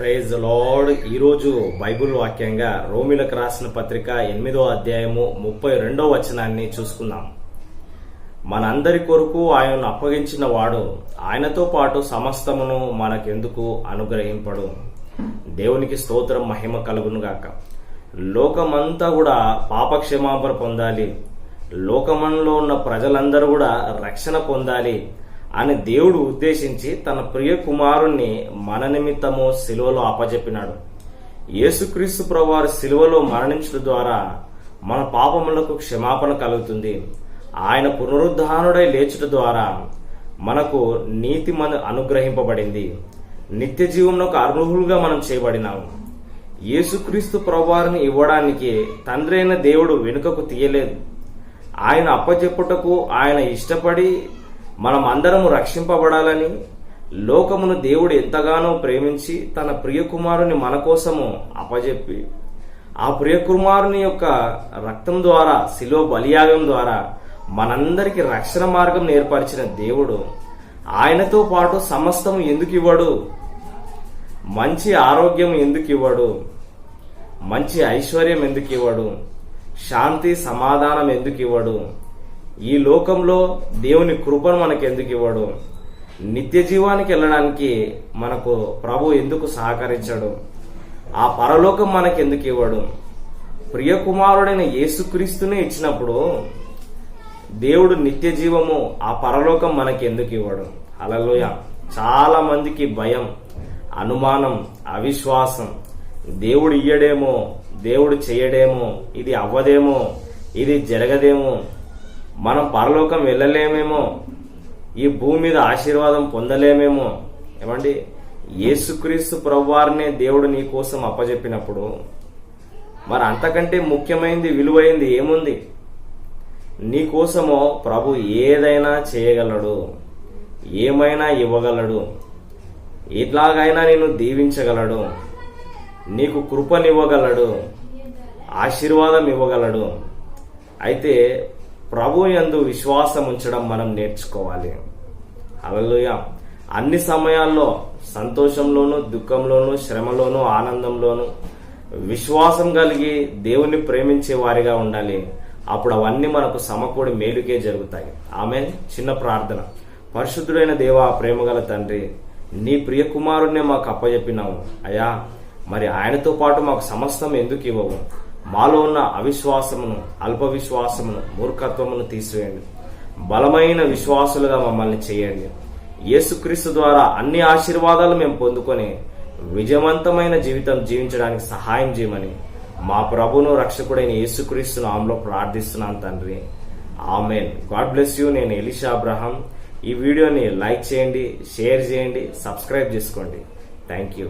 Praise lord ఈరోజు Bible వాక్యంగా రోమిలకు రాసిన పత్రిక ఎనిమిదో అధ్యాయము ముప్పై రెండో వచనాన్ని చూసుకుందాం. మనందరి కొరకు ఆయనను అప్పగించిన వాడు ఆయనతో పాటు సమస్తమును మనకెందుకు అనుగ్రహింపడు? దేవునికి స్తోత్రం మహిమ కలుగునుగాక లోకమంతా కూడా పాపక్షమాపణ పొందాలి. లోకమంలో ఉన్న ప్రజలందరూ కూడా రక్షణ పొందాలి. అని దేవుడు ఉద్దేశించి తన ప్రియ కుమారుణ్ణి మన నిమిత్తము సిలువలో అప్పజెప్పినాడు. యేసుక్రీస్తు ప్రభువారు సిలువలో మరణించడం ద్వారా మన పాపములకు క్షమాపణ కలుగుతుంది. ఆయన పునరుద్ధానుడై లేచుట ద్వారా మనకు నీతి మన అనుగ్రహింపబడింది. నిత్య జీవంలోకి అర్హులుగా మనం చేయబడినాము. యేసుక్రీస్తు ప్రభువారిని ఇవ్వడానికి తండ్రైన దేవుడు వెనుకకు తీయలేదు. ఆయన అప్పచెప్పుటకు ఆయన ఇష్టపడి మనం అందరము రక్షింపబడాలని లోకమును దేవుడు ఎంతగానో ప్రేమించి తన ప్రియకుమారుని మన కోసము అప్పజెప్పి ఆ ప్రియకుమారుని యొక్క రక్తం ద్వారా శిలో బలియాగం ద్వారా మనందరికీ రక్షణ మార్గం ఏర్పరిచిన దేవుడు. ఆయనతో పాటు సమస్తం ఎందుకు ఇవ్వడు? మంచి ఆరోగ్యం ఎందుకు ఇవ్వడు? మంచి ఐశ్వర్యం ఎందుకు ఇవ్వడు? శాంతి సమాధానం ఎందుకు ఇవ్వడు? ఈ లోకంలో దేవుని కృపను మనకు ఎందుకు ఇవ్వడు? నిత్య జీవానికి వెళ్ళడానికి మనకు ప్రభు ఎందుకు సహకరించడు? ఆ పరలోకం మనకు ఎందుకు ఇవ్వడు? ప్రియ కుమారుడైన యేసుక్రీస్తునే ఇచ్చినప్పుడు దేవుడు నిత్య జీవము ఆ పరలోకం మనకి ఎందుకు ఇవ్వడు? అలలోయ చాలా మందికి భయం అనుమానం అవిశ్వాసం. దేవుడు ఇయ్యడేమో దేవుడు చేయడేమో ఇది అవ్వదేమో ఇది జరగదేమో మనం పరలోకం వెళ్ళలేమేమో? ఈ భూమి మీద ఆశీర్వాదం పొందలేమేమో? ఏమండి? యేసుక్రీస్తు ప్రభువారినే దేవుడు నీ కోసం అప్పజెప్పినప్పుడు మరి అంతకంటే ముఖ్యమైనది విలువైంది ఏముంది? నీ కోసమో ప్రభు ఏదైనా చేయగలడు ఏమైనా ఇవ్వగలడు ఎట్లాగైనా నేను దీవించగలడు నీకు కృపనివ్వగలడు ఆశీర్వాదం ఇవ్వగలడు. అయితే ప్రభు యందు విశ్వాసం ఉంచడం మనం నేర్చుకోవాలి. అలలుయ అన్ని సమయాల్లో సంతోషంలోనూ దుఃఖంలోనూ శ్రమలోనూ ఆనందంలోనూ విశ్వాసం కలిగి దేవుణ్ణి ప్రేమించే వారిగా ఉండాలి. అప్పుడు అవన్నీ మనకు సమకూడి మేలుకే జరుగుతాయి. ఆమె చిన్న ప్రార్థన. పరిశుద్ధుడైన దేవా ప్రేమగల తండ్రి నీ ప్రియ కుమారుణ్ణే మాకు అప్పజెప్పినావు. అయ్యా మరి ఆయనతో పాటు మాకు సమస్తం ఎందుకు ఇవ్వవు? మాలో ఉన్న అవిశ్వాసమును అల్ప విశ్వాసమును మూర్ఖత్వమును తీసివేయండి. బలమైన విశ్వాసులుగా మమ్మల్ని చేయండి. యేసుక్రీస్తు ద్వారా అన్ని ఆశీర్వాదాలు మేము పొందుకొని విజయవంతమైన జీవితం జీవించడానికి సహాయం చేయమని మా ప్రభును రక్షకుడైన యేసుక్రీస్తు నామంలో ప్రార్థిస్తున్నాను తండ్రి. ఆమెన్. God bless you. నేను ఎలిషా అబ్రహం. ఈ వీడియోని లైక్ చేయండి షేర్ చేయండి సబ్స్క్రైబ్ చేసుకోండి. Thank you.